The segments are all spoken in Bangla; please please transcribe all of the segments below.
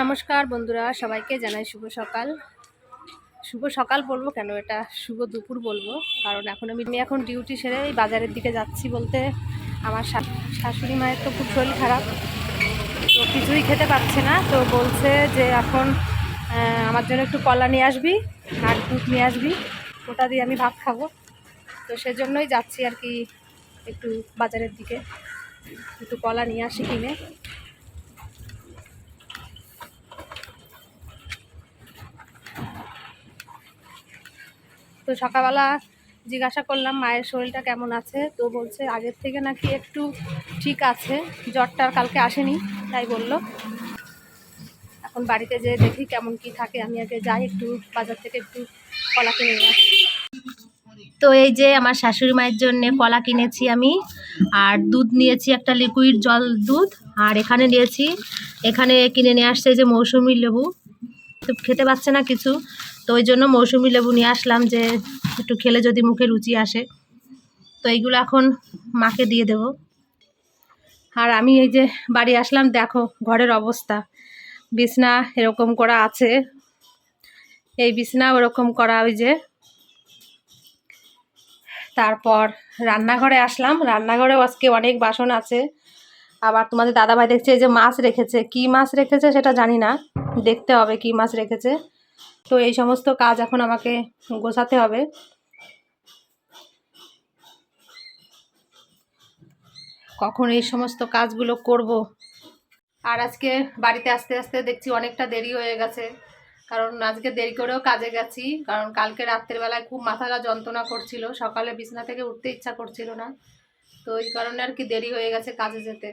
নমস্কার বন্ধুরা, সবাইকে জানাই শুভ সকাল। শুভ সকাল বলব কেন? এটা শুভ দুপুর বলব, কারণ এখন আমি এখন ডিউটি সেরে এই বাজারের দিকে যাচ্ছি বলতে আমার শাশুড়ি মায়ের তো খুব শরীর খারাপ, তো কিছুই খেতে পারছে না, তো বলছে যে এখন আমার জন্য একটু কলা নিয়ে আসবি আর দুধ নিয়ে আসবি, ওটা দিয়ে আমি ভাত খাব। তো সেজন্যই যাচ্ছি আর কি একটু বাজারের দিকে, একটু কলা নিয়ে আসি কিনে। তো সকালবেলা জিজ্ঞাসা করলাম, মায়ের শরীরটা কেমন আছে? তো বলছে, আগের থেকে নাকি একটু ঠিক আছে, জ্বরটা কালকে আসেনি। তাই বলল। এখন বাড়িতে যেয়ে দেখি কেমন কি থাকে। আমি আগে যাই, একটু বাজার থেকে একটু কলা কিনে নিয়ে আসি। তো এই যে আমার শাশুড়ি মায়ের জন্য কলা কিনেছি আমি, আর দুধ নিয়েছি, একটা লিকুইড জল দুধ, আর এখানে নিয়েছি, এখানে কিনে নিয়ে আসছে যে মৌসুমি লেবু। খেতে পাচ্ছে না কিছু। তো ওই জন্য মৌসুমি লেবু নিয়ে আসলাম যে একটু খেলে যদি মুখে রুচি আসে। তো এইগুলো এখন মাকে দিয়ে দেব। আর আমি এই যে বাড়ি আসলাম, দেখো ঘরের অবস্থা। বিছনা এরকম করা আছে। এই বিছনা ওরকম করা ওই যে। তারপর রান্নাঘরে আসলাম। রান্নাঘরেও আজকে অনেক বাসন আছে। আবার তোমাদের দাদাভাই দেখছে এই যে মাছ রেখেছে। কি মাছ রেখেছে সেটা জানি না। দেখতে হবে কি মাছ রেখেছে। তো এই সমস্ত কাজ এখন আমাকে গোছাতে হবে। কখন এই সমস্ত কাজগুলো করব? আর আজকে বাড়িতে আসতে আসতে দেখছি অনেকটা দেরি হয়ে গেছে। কারণ আজকে দেরি করেও কাজে গেছি। কারণ কালকে রাত্রের বেলায় খুব মাথাটা যন্ত্রণা করছিল। সকালে বিছনা থেকে উঠতে ইচ্ছা করছিল না। তো ওই কারণে আর কি দেরি হয়ে গেছে কাজে যেতে।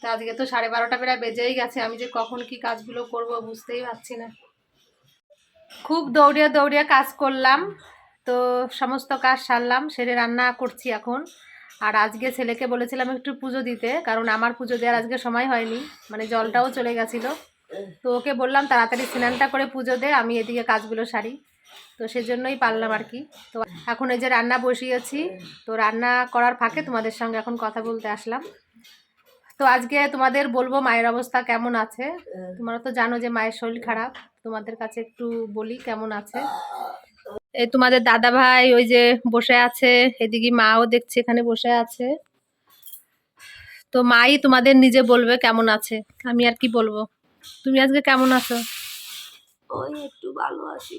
তা আজকে তো সাড়ে বারোটা প্রায় বেজেই গেছে, আমি যে কখন কি কাজগুলো করব বুঝতেই পারছি না। খুব দৌড়িয়ে দৌড়িয়ে কাজ করলাম, তো সমস্ত কাজ সারলাম, সেরে রান্না করছি এখন। আর আজকে ছেলেকে বলেছিলাম একটু পুজো দিতে, কারণ আমার পুজো দেওয়ার আজকে সময় হয়নি মানে জলটাও চলে গেছিল। তো ওকে বললাম তাড়াতাড়ি স্নানটা করে পুজো দে, আমি এদিকে কাজগুলো সারি। তো সেজন্যই পারলাম আর কি। তো এখন এই যে রান্না বসিয়েছি, তো রান্না করার ফাঁকে তোমাদের সঙ্গে এখন কথা বলতে আসলাম। তো আজকে তোমাদের বলব মায়ের অবস্থা কেমন আছে? তোমরা তো জানো যে মায়ের শরীর খারাপ। তোমাদের কাছে একটু বলি কেমন আছে? এই তোমাদের দাদা ভাই ওই যে বসে আছে এদিকে মাও দেখছে এখানে বসে আছে। তো মাই তোমাদের নিজে বলবে কেমন আছে? আমি আর কি বলব? তুমি আজকে কেমন আছো? ওই একটু ভালো আছি।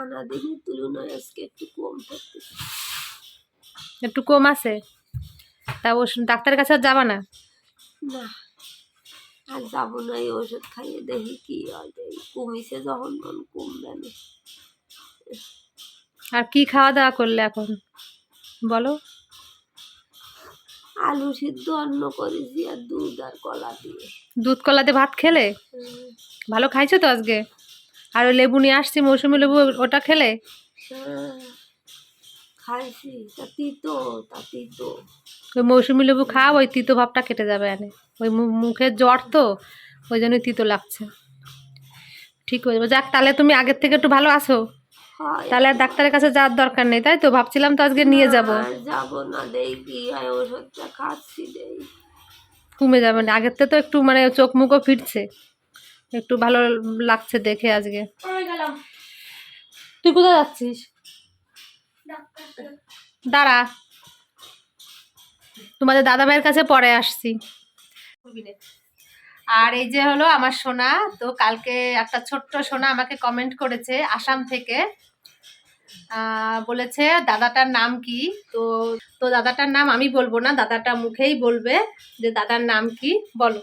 আনা দিনের তুলনায় আজকে একটু কম থাকতেছে একটু কম আছে? তা ও ডাক্তারের কাছে আর যাবা না? না আর যাব না এই ওষুধ খাইয়ে দেখি কি হয়। কমিছে যখন মন কমবে না। আর কি খাওয়া দাওয়া করলে এখন? বলো। আলু সিদ্ধ অন্ন করেছি আর দুধ আর কলা দিয়ে। দুধ কলাতে ভাত খেলে? ভালো খাইছো তো আজকে? আর ওই লেবু নিয়ে আসছি মৌসুমি লেবু ওটা খেলে? হ্যাঁ, খাইছি তা তিতো তা তিতো। ওই মৌসুমি লেবু খাও ওই তিতো ভাবটা কেটে যাবে এনে ওই মু- মুখের জ্বর তো ওই জন্যই তিতো লাগছে। ঠিক হয়ে যাবে। যাক তাহলে তুমি আগের থেকে একটু ভালো আছো। তাহলে আর ডাক্তারের কাছে যাওয়ার দরকার নেই তাই তো? ভাবছিলাম তো আজকে নিয়ে যাব। আর যাব না দেই কি হয় ওষুধটা খাচ্ছি দেই। কমে যাবে না। আগের থেকে তো একটু মানে চোখ মুখও ফিরছে। একটু ভালো লাগছে দেখে আজকে। তুই কোথায় যাচ্ছিস? দাঁড়া। তোমাদের দাদা ভাইয়ের কাছে পরে আসছি। আর এই যে হলো আমার সোনা তো কালকে একটা ছোট্ট সোনা আমাকে কমেন্ট করেছে আসাম থেকে। বলেছে দাদাটার নাম কি? তো তো দাদাটার নাম আমি বলব না দাদাটা মুখেই বলবে যে দাদার নাম কি। বলো।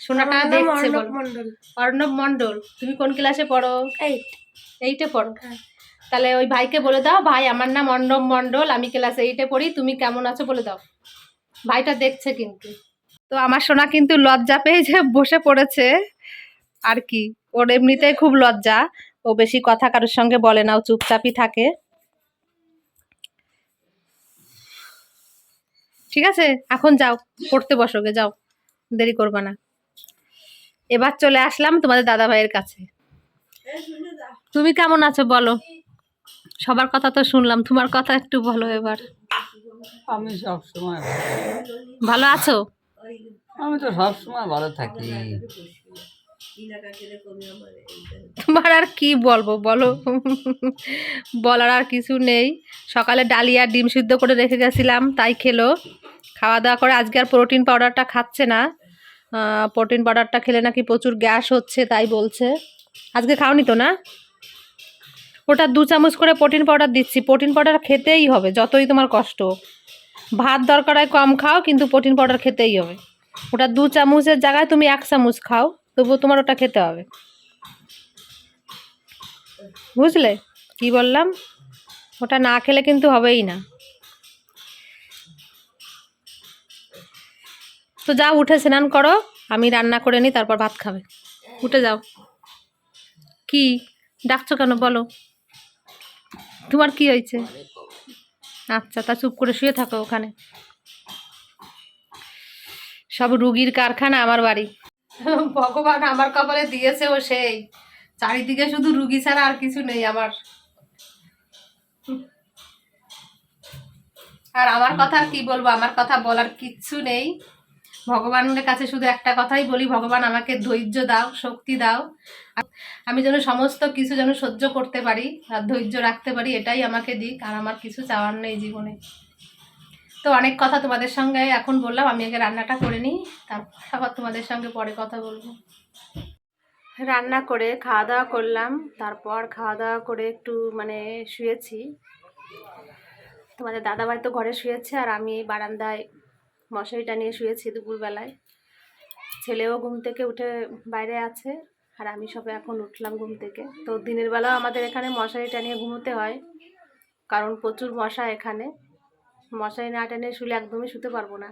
সোনাটা দেখছে বলো। মন্ডল অর্ণব মণ্ডল তুমি কোন ক্লাসে পড়ো? এই এইটে পড়ো। হ্যাঁ। তাহলে ওই ভাইকে বলে দাও, ভাই, আমার নাম অর্ণব মণ্ডল, আমি ক্লাস এইটে পড়ি, তুমি কেমন আছো বলে দাও। ভাইটা দেখছে কিন্তু। তো আমার সোনা কিন্তু লজ্জা পেয়ে যে বসে পড়েছে। আর কি, ওর এমনিতেই খুব লজ্জা। ও বেশি কথা কারোর সঙ্গে বলে না, ও চুপচাপই থাকে। ঠিক আছে, এখন যাও, পড়তে বসো গে, যাও, দেরি করবা না। এবার চলে আসলাম তোমাদের দাদা ভাইয়ের কাছে। তুমি কেমন আছো বলো? সবার কথা তো শুনলাম তোমার কথা একটু বলো এবার। আমি সব সময় ভালো আছো? আমি তো সব সময় ভালো থাকি। তোমার আর কি বলব বলো। বলার আর কিছু নেই। সকালে ডালিয়া ডিম সিদ্ধ করে রেখে গেছিলাম তাই খেলো। খাওয়া দাওয়া করে আজকে আর প্রোটিন পাউডারটা খাচ্ছে না। প্রোটিন পাউডারটা খেলে নাকি প্রচুর গ্যাস হচ্ছে তাই বলছে। আজকে খাওনি তো না? ওটা দু চামচ করে প্রোটিন পাউডার দিচ্ছি। প্রোটিন পাউডার খেতেই হবে, যতই তোমার কষ্ট ভাত দরকার হয় কম খাও, কিন্তু প্রোটিন পাউডার খেতেই হবে। ওটা দু চামচের জায়গায় তুমি এক চামচ খাও, তবুও তোমার ওটা খেতে হবে। বুঝলে? কি বললাম? ওটা না খেলে কিন্তু হবেই না। তো যাও, উঠে স্নান করো, আমি রান্না করে নিই, তারপর ভাত খাবে। উঠে যাও। কি? ডাকছো কেন? বলো। তোমার কি হয়েছে? আচ্ছা তা চুপ করে শুয়ে থাকো ওখানে। সব রুগীর কারখানা আমার বাড়ি। ভগবান আমার কপালে দিয়েছে ও সেই। চারিদিকে শুধু রুগী ছাড়া আর কিছু নেই আমার। আর আমার কথা কি বলব? আমার কথা বলার কিচ্ছু নেই। ভগবানের কাছে শুধু একটা কথাই বলি, ভগবান আমাকে ধৈর্য দাও, শক্তি দাও। আমি যেন সমস্ত কিছু যেন সহ্য করতে পারি আর ধৈর্য রাখতে পারি, এটাই আমাকে দিক, আর আমার কিছু চাওয়ার নেই জীবনে। তো অনেক কথা তোমাদের সঙ্গে এখন বললাম, আমি আগে রান্নাটা করে নিই তারপর আবার তোমাদের সঙ্গে পরে কথা বলব। রান্না করে খাওয়া দাওয়া করলাম, তারপর খাওয়া দাওয়া করে একটু মানে শুয়েছি। তোমাদের দাদাভাই তো ঘরে শুয়েছে, আর আমি বারান্দায় মশারিটা টানিয়ে শুয়েছি দুপুরবেলায়। ছেলেও ঘুম থেকে উঠে বাইরে আছে, আর আমি সবে এখন উঠলাম ঘুম থেকে। তো দিনের বেলাও আমাদের এখানে মশারি টানিয়ে ঘুমোতে হয়, কারণ প্রচুর মশা এখানে। মশারি না টানিয়ে শুলে একদমই শুতে পারব না।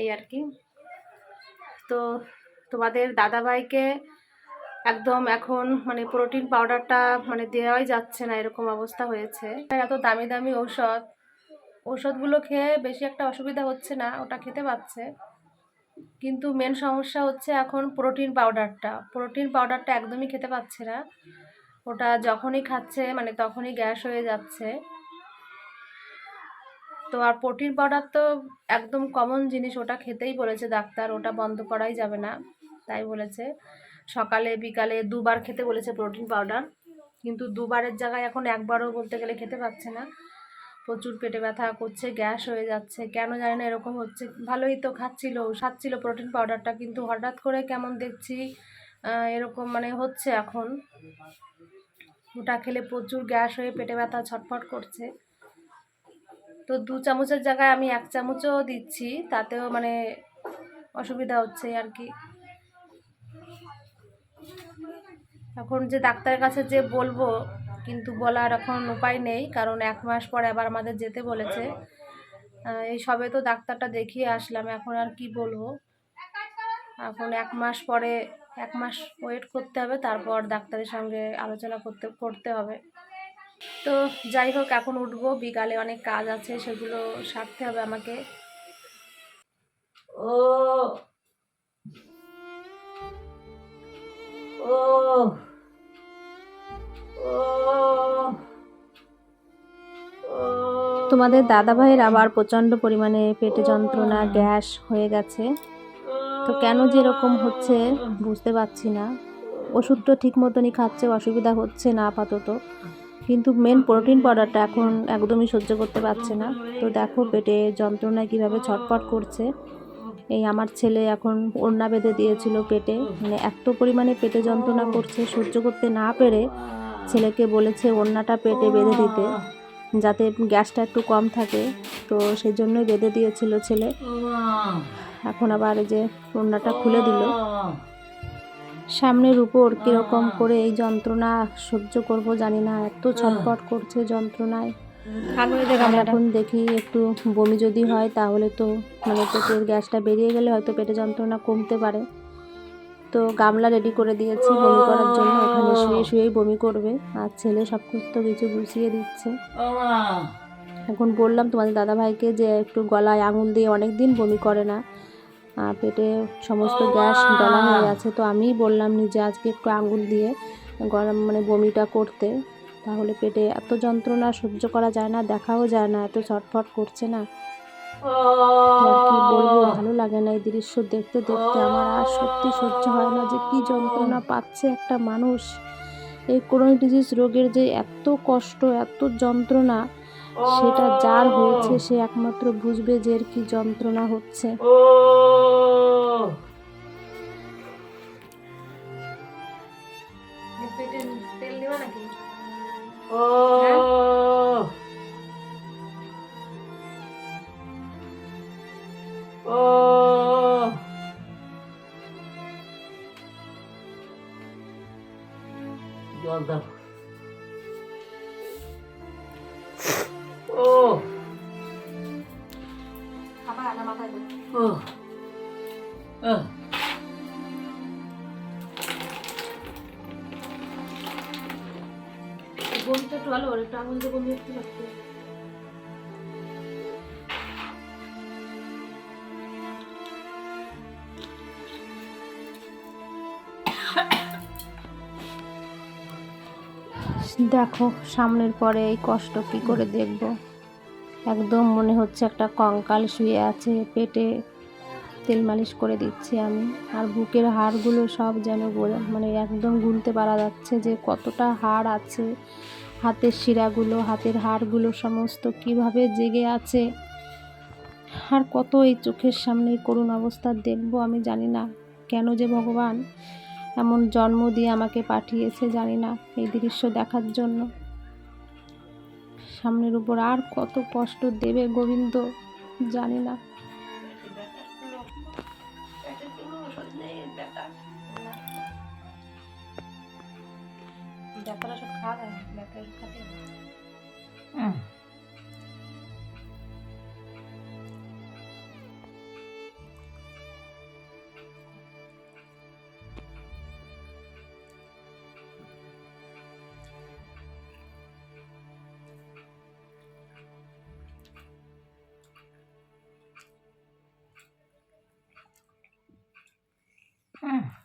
এই আর কি। তো তোমাদের দাদাভাইকে একদম এখন মানে প্রোটিন পাউডারটা মানে দেওয়াই যাচ্ছে না, এরকম অবস্থা হয়েছে। এত দামি দামি ঔষধ ওষুধগুলো খেয়ে বেশি একটা অসুবিধা হচ্ছে না, ওটা খেতে পাচ্ছে কিন্তু মেন সমস্যা হচ্ছে এখন প্রোটিন পাউডারটা প্রোটিন পাউডারটা একদমই খেতে পাচ্ছে না। ওটা যখনই খাচ্ছে মানে তখনই গ্যাস হয়ে যাচ্ছে। তো আর প্রোটিন পাউডার তো একদম কমন জিনিস, ওটা খেতেই বলেছে ডাক্তার, ওটা বন্ধ করাই যাবে না। তাই বলেছে। সকালে, বিকালে দুবার খেতে বলেছে প্রোটিন পাউডার কিন্তু দুবারের জায়গায় এখন একবারও বলতে গেলে খেতে পাচ্ছে না। প্রচুর পেটে ব্যথা করছে, গ্যাস হয়ে যাচ্ছে। কেন জানি না এরকম হচ্ছে। ভালোই তো খাচ্ছিল খাচ্ছিল প্রোটিন পাউডারটা, কিন্তু হঠাৎ করে কেমন দেখছি এরকম মানে হচ্ছে এখন। ওটা খেলে প্রচুর গ্যাস হয়ে পেটে ব্যথা ছটফট করছে। তো দু চামচের জায়গায় আমি এক চামচও দিচ্ছি, তাতেও মানে অসুবিধা হচ্ছে আর কি। এখন যে ডাক্তারের কাছে যে বলব কিন্তু বলার এখন উপায় নেই, কারণ এক মাস পরে আবার আমাদের যেতে বলেছে। এই সবে তো ডাক্তারটা দেখিয়ে আসলাম, এখন আর কি বলব? এখন এক মাস পরে, এক মাস ওয়েট করতে হবে, তারপর ডাক্তারের সঙ্গে আলোচনা করতে করতে হবে। তো যাই হোক, এখন উঠবো, বিকালে অনেক কাজ আছে, সেগুলো সারতে হবে আমাকে। ও তোমাদের দাদা ভাইয়ের আবার প্রচণ্ড পরিমাণে পেটে যন্ত্রণা, গ্যাস হয়ে গেছে। তো কেন যে এরকম হচ্ছে বুঝতে পারছি না। ওষুধ তো ঠিক মতনই খাচ্ছে, অসুবিধা হচ্ছে না আপাতত। কিন্তু মেন প্রোটিন পাউডারটা এখন একদমই সহ্য করতে পারছে না। তো দেখো পেটে যন্ত্রণায় কীভাবে ছটফট করছে। এই আমার ছেলে এখন ওড়না বেঁধে দিয়েছিল পেটে। মানে এত পরিমাণে পেটে যন্ত্রণা করছে, সহ্য করতে না পেরে ছেলেকে বলেছে ওড়নাটা পেটে বেঁধে দিতে। যাতে গ্যাসটা একটু কম থাকে। তো সেই জন্যই বেঁধে দিয়েছিল ছেলে। এখন আবার যে ওড়নাটা খুলে দিল। সামনের উপর কীরকম করে এই যন্ত্রণা সহ্য করব জানি না। এত ছটফট করছে যন্ত্রণায়। এখন দেখি একটু বমি যদি হয় তাহলে তো মানে পেটের গ্যাসটা বেরিয়ে গেলে হয়তো পেটে যন্ত্রণা কমতে পারে। তো গামলা রেডি করে দিয়েছি বমি করার জন্য ওখানে শুয়ে শুয়েই বমি করবে। আর ছেলে সব কিছু কিছু গুছিয়ে দিচ্ছে। এখন বললাম তোমাদের দাদা ভাইকে যে একটু গলায় আঙুল দিয়ে অনেক দিন বমি করে না। আর পেটে সমস্ত গ্যাস ডলা হয়ে গেছে তো আমিই বললাম নিজে আজকে একটু আঙুল দিয়ে গরম মানে বমিটা করতে। তাহলে পেটে এত যন্ত্রণা সহ্য করা যায় না দেখাও যায় না এত ছটফট করছে না। তো কি বলব ভালো লাগে না এই দৃশ্য দেখতে দেখতে আমার আর সত্যি সহ্য হয় না যে কি যন্ত্রণা পাচ্ছে একটা মানুষ। এই ক্রোনিক ডিজিজ রোগের যে এত কষ্ট এত যন্ত্রণা সেটা যার হয়েছে সে একমাত্র বুঝবে যে এর কি যন্ত্রণা হচ্ছে। তেল দিবা নাকি জল দাও ও। খাবা না মাথায় ও। আহ। বমিটা একটু ভালো একটু আঙুল দিয়ে বমি একটু লাগছে। দেখো, সামনের পরে এই কষ্ট কি করে দেখব? একদম মনে হচ্ছে একটা কঙ্কাল শুয়ে আছে, পেটে তেল মালিশ করে দিচ্ছি আমি। আর বুকের হাড়গুলো সব যেন মানে একদম গুনতে পারা যাচ্ছে যে কতটা হাড় আছে। হাতের শিরাগুলো, হাতের হাড়গুলো সমস্ত কীভাবে জেগে আছে। আর কত এই চোখের সামনে করুণ অবস্থা দেখব আমি জানি না। কেন যে ভগবান? এমন জন্ম দিয়ে আমাকে পাঠিয়েছে, জানি না, এই দৃশ্য দেখার জন্য। সামনের উপর আর কত কষ্ট দেবে গোবিন্দ, জানি না। Hmm.